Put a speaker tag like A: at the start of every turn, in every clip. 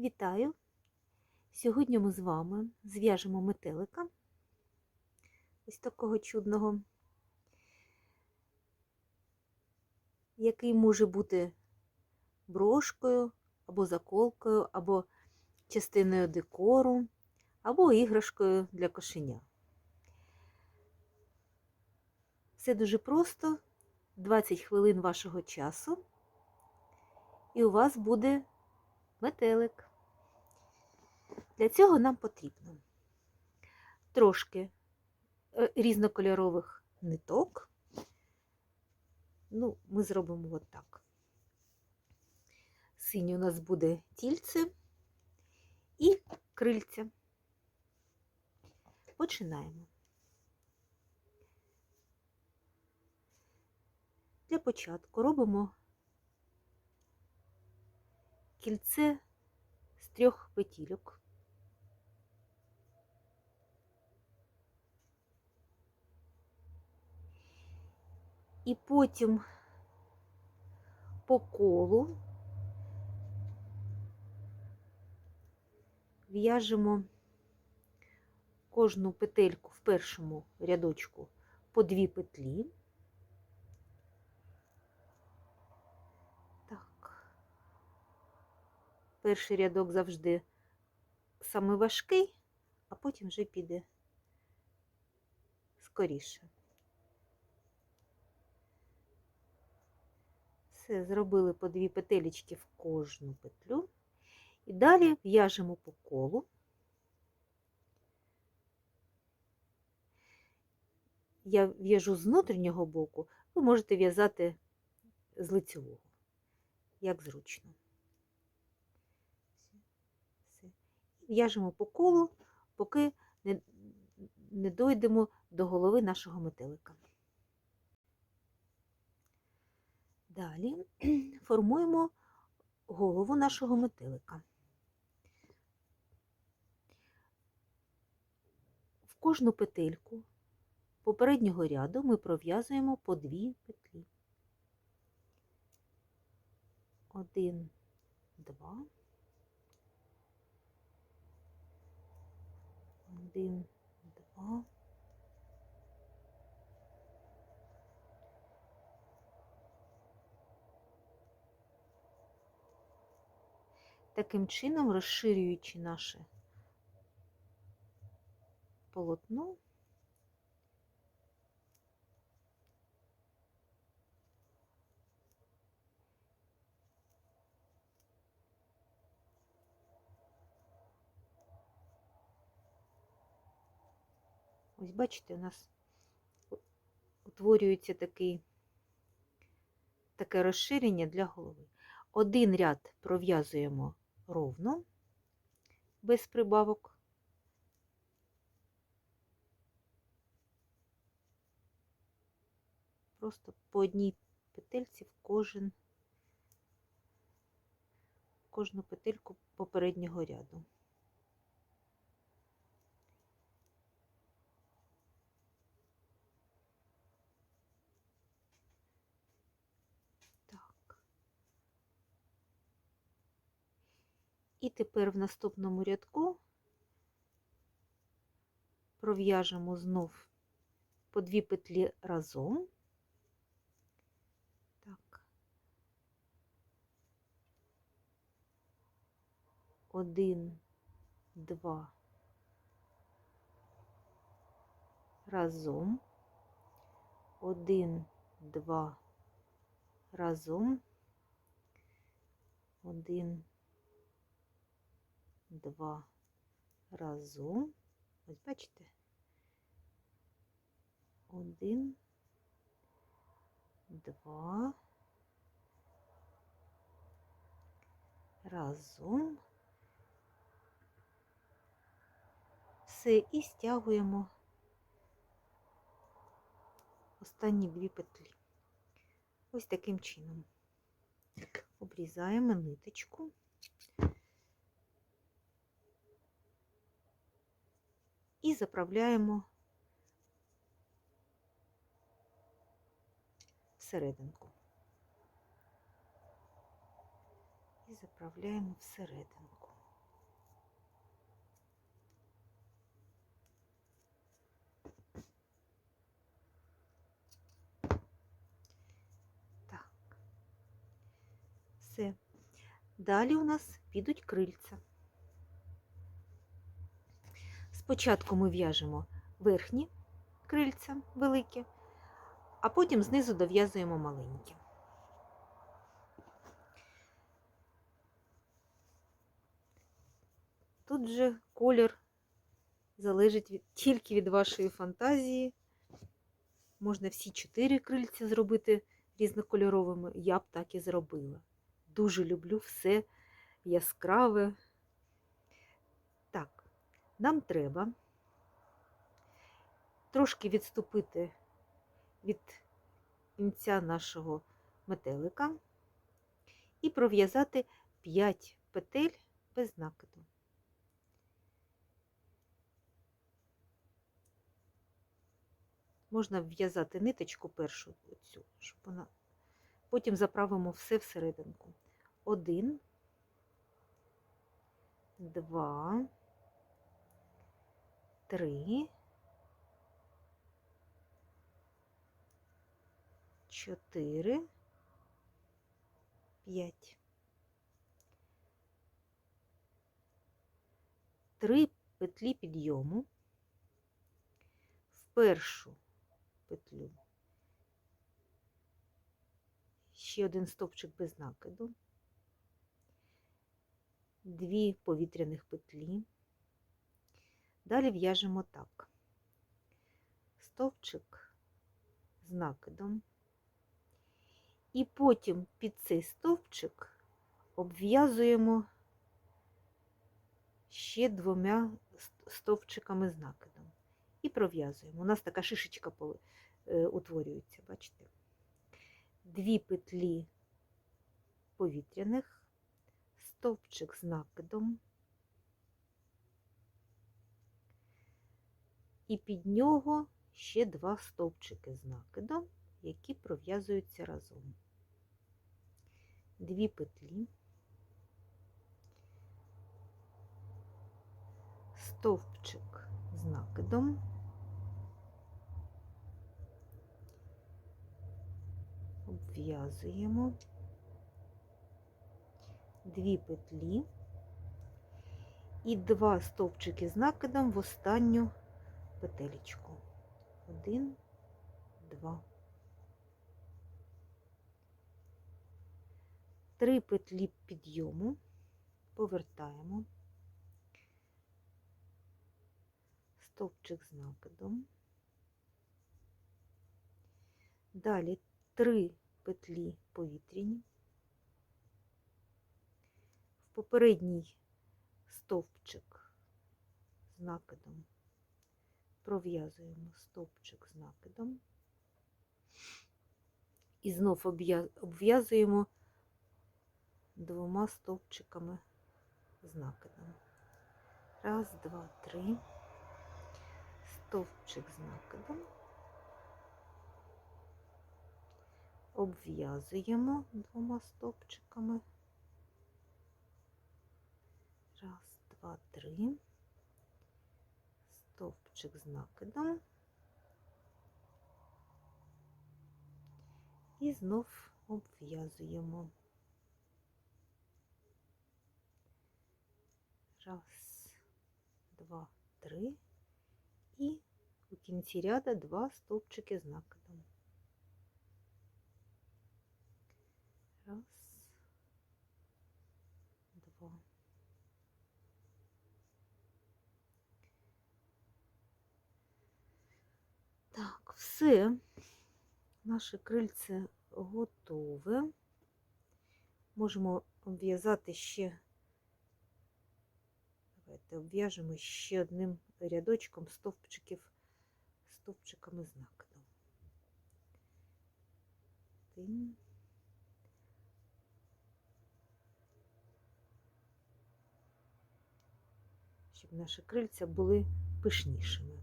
A: Вітаю! Сьогодні ми з вами зв'яжемо метелика ось такого чудного, який може бути брошкою або заколкою, або частиною декору, або іграшкою для кошеня. Все дуже просто, 20 хвилин вашого часу, і у вас буде метелик. Для цього нам потрібно трошки е, різнокольорових ниток. Ну, ми зробимо от так. Синій у нас буде тільце і крильця. Починаємо. Для початку робимо кільце з трьох петільок. І потім по колу в'яжемо кожну петельку в першому рядочку по дві петлі. Так. Перший рядок завжди саме важкий, а потім вже піде скоріше. Все, зробили по дві петелечки в кожну петлю. І далі в'яжемо по колу. Я в'яжу з внутрішнього боку, ви можете в'язати з лицевого, як зручно. В'яжемо по колу, поки не, дойдемо до голови нашого метелика. Далі формуємо голову нашого метелика. В кожну петельку попереднього ряду ми пров'язуємо по дві петлі. Один, два, один, два. Таким чином, розширюючи наше полотно, ось бачите, у нас утворюється такий, таке розширення для голови. Один ряд пров'язуємо ровно, без прибавок. Просто по одній петельці в кожен, кожну петельку попереднього ряду. І тепер в наступному рядку пров'яжемо знов по дві петлі разом. Так. Один, два, разом, один, два, разом, один, два разом. Ось бачите? Один, два, разом. Все, і стягуємо останні дві петлі. Ось таким чином. Обрізаємо ниточку. заправляємо всерединку. І заправляємо всерединку. Так, все. Далі у нас підуть крильця. Спочатку ми в'яжемо верхні крильця великі, а потім знизу дов'язуємо маленькі. Тут же колір залежить від, тільки від вашої фантазії. Можна всі чотири крильця зробити різнокольоровими. Я б так і зробила. Дуже люблю все яскраве. Нам треба трошки відступити від кінця нашого метелика і пров'язати 5 петель без накиду. Можна в'язати ниточку першу оцю, щоб вона. Потім заправимо все всерединку. Один, два, три, чотири, п'ять. Три петлі підйому в першу петлю. Ще один стовпчик без накиду, дві повітряних петлі. Далі в'яжемо так. Стовпчик з накидом. І потім під цей стовпчик обв'язуємо ще двома стовпчиками з накидом. І пров'язуємо. У нас така шишечка е, утворюється, бачите? Дві петлі повітряних, стовпчик з накидом, і під нього ще два стовпчики з накидом, які пров'язуються разом. Дві петлі, стовпчик з накидом. обв'язуємо дві петлі і два стовпчики з накидом в останню петелечку. Один, два. Три петлі підйому повертаємо, стовпчик з накидом. Далі три петлі повітряні, в попередній стовпчик з накидом пров'язуємо стовпчик з накидом і знов обв'язуємо двома стовпчиками з накидом. Раз, два, три, стовпчик з накидом. обв'язуємо двома стовпчиками. Раз, два, три, стовпчик з накидом. І знов обв'язуємо. Раз, два, три. І у кінці ряда два стовпчики з накидом. Раз, два. Так, все. Наше крильце готове. Можемо обв'язати ще, давайте обв'яжемо ще одним рядочком стовпчиків, стовпчиками з накидом. Щоб наші крильця були пишнішими.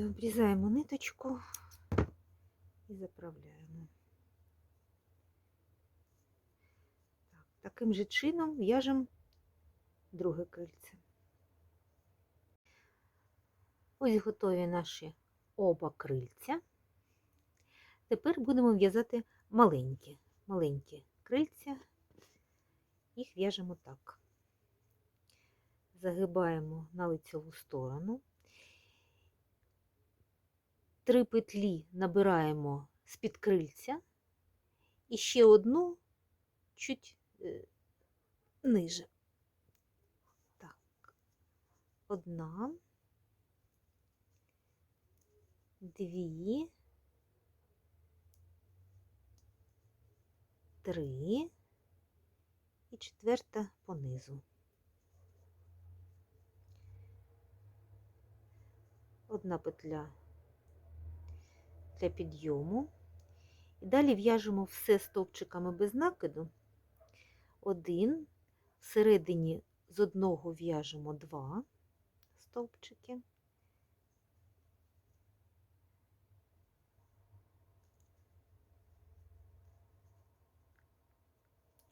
A: Все, обрізаємо ниточку і заправляємо. Таким же чином в'яжемо друге крильце. Ось готові наші оба крильця. Тепер будемо в'язати маленькі, маленькі крильця. Їх в'яжемо так. Загибаємо на лицеву сторону. Три петлі набираємо з-під крильця. І ще одну чуть е, ниже. Так, одна, дві, три. І четверта понизу. Одна петля для підйому. І далі в'яжемо все стовпчиками без накиду. Один, всередині з одного в'яжемо два стовпчики.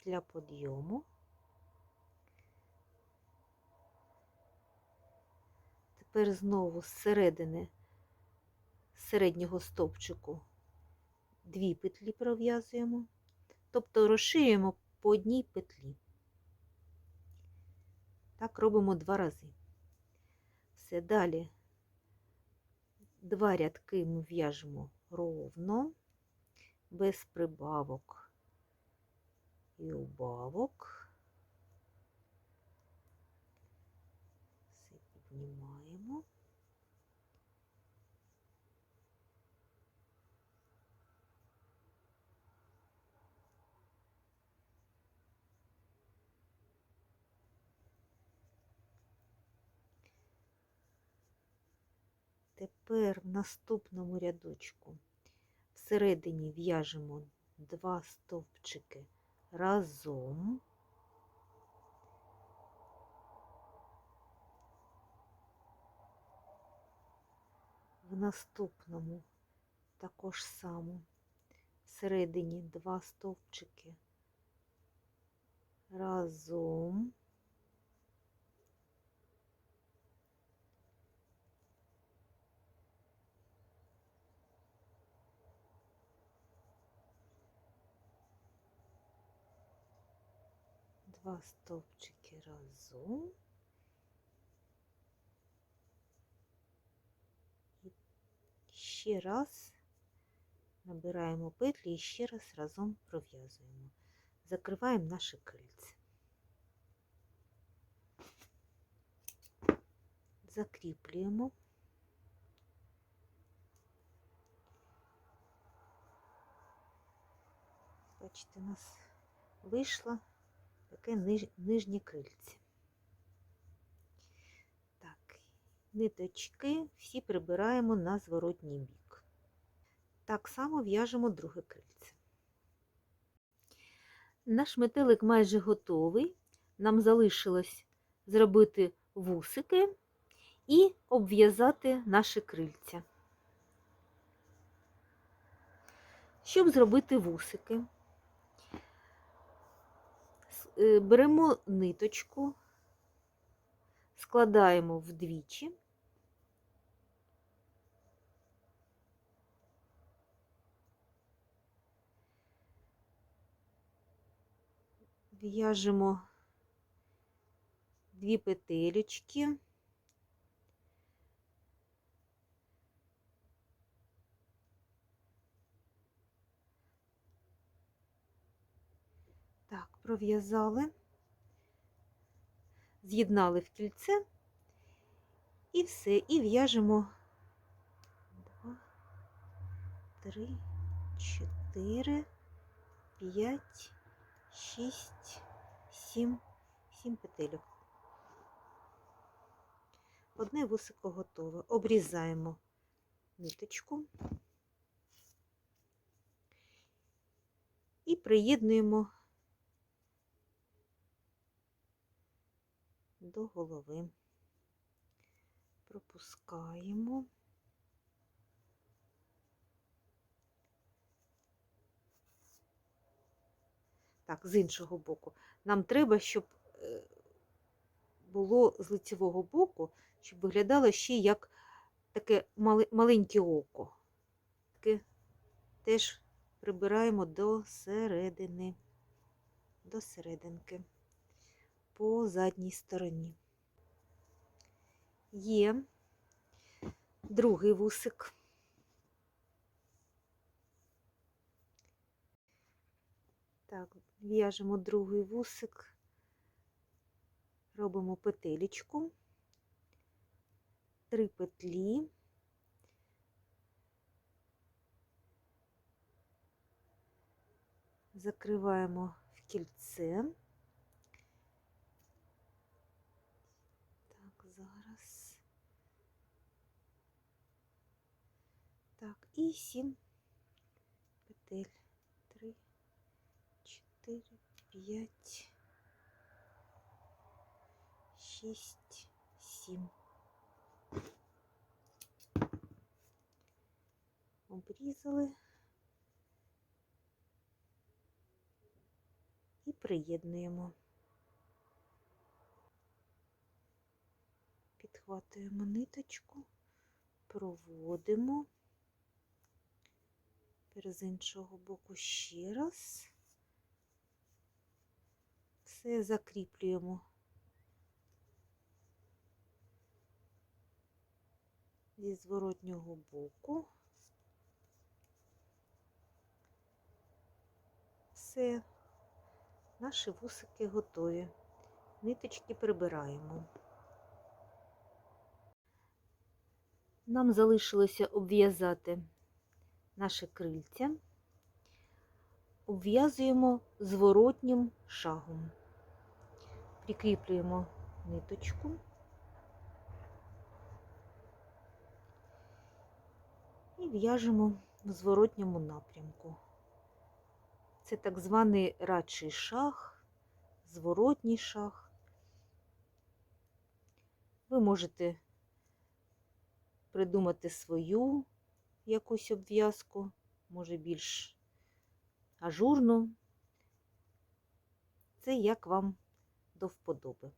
A: Для підйому. Тепер знову з середини середнього стовпчику дві петлі пров'язуємо, тобто розширюємо по одній петлі. Так робимо два рази. Все далі два рядки ми в'яжемо ровно, без прибавок і убавок. Все піднімаємо. Тепер в наступному рядочку всередині в'яжемо два стовпчики разом. В наступному також само всередині два стовпчики разом. Два стовпчики разом. І ще раз набираємо петлі і ще раз разом пров'язуємо. Закриваємо наше крильце. Закріплюємо. Бачите, у нас вийшло таке ниж, нижнє крильце. Так, ниточки всі прибираємо на зворотній бік. Так само в'яжемо друге крильце. Наш метелик майже готовий. Нам залишилось зробити вусики і обв'язати наші крильця. Щоб зробити вусики, беремо ниточку, складаємо вдвічі. В'яжемо дві петелечки. Так, пров'язали, з'єднали в кільце і все, і в'яжемо два, три, чотири, п'ять, шість, сім, сім петельок. Одне вусико готове. Обрізаємо ниточку і приєднуємо до голови. Пропускаємо. Так, з іншого боку. Нам треба, щоб е, було з лицевого боку, щоб виглядало ще як таке маленьке око. Таке теж прибираємо до середини, до серединки по задній стороні. Є другий вусик. Так, в'яжемо другий вусик, робимо петелечку, три петлі. Закриваємо в кільце. Так, зараз. Так, і сім петель. Три, чотири, п'ять, шість, сім. Обрізали і приєднуємо. Підхватуємо ниточку, проводимо. Тепер з іншого боку ще раз. Все закріплюємо. Зі зворотнього боку. Все, наші вусики готові. Ниточки прибираємо. Нам залишилося обв'язати наше крильця, обв'язуємо зворотнім шагом. Прикріплюємо ниточку. І в'яжемо в зворотньому напрямку. Це так званий радший шаг, зворотній шаг. Ви можете придумати свою якусь обв'язку, може більш ажурну. Це як вам до вподоби.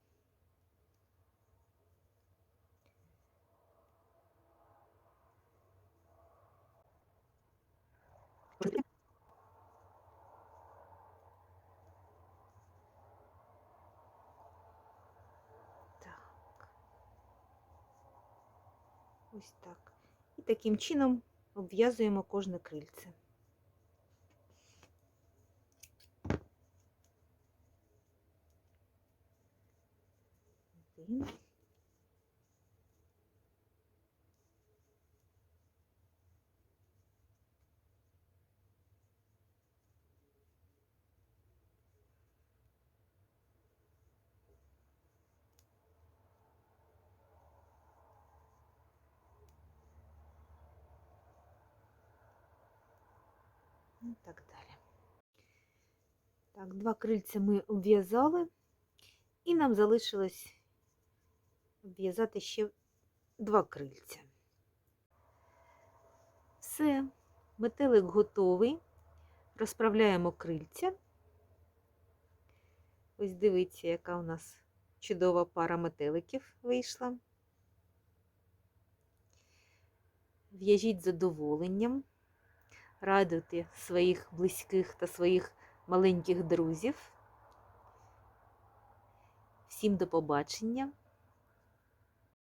A: Так. Ось так. І таким чином обв'язуємо кожне крильце. Один. І так далі. Так, два крильця ми обв'язали, і нам залишилось обв'язати ще два крильця. Все, метелик готовий. Розправляємо крильця. Ось дивіться, яка у нас чудова пара метеликів вийшла. В'яжіть задоволенням радуйте своїх близьких та своїх маленьких друзів. Всім до побачення!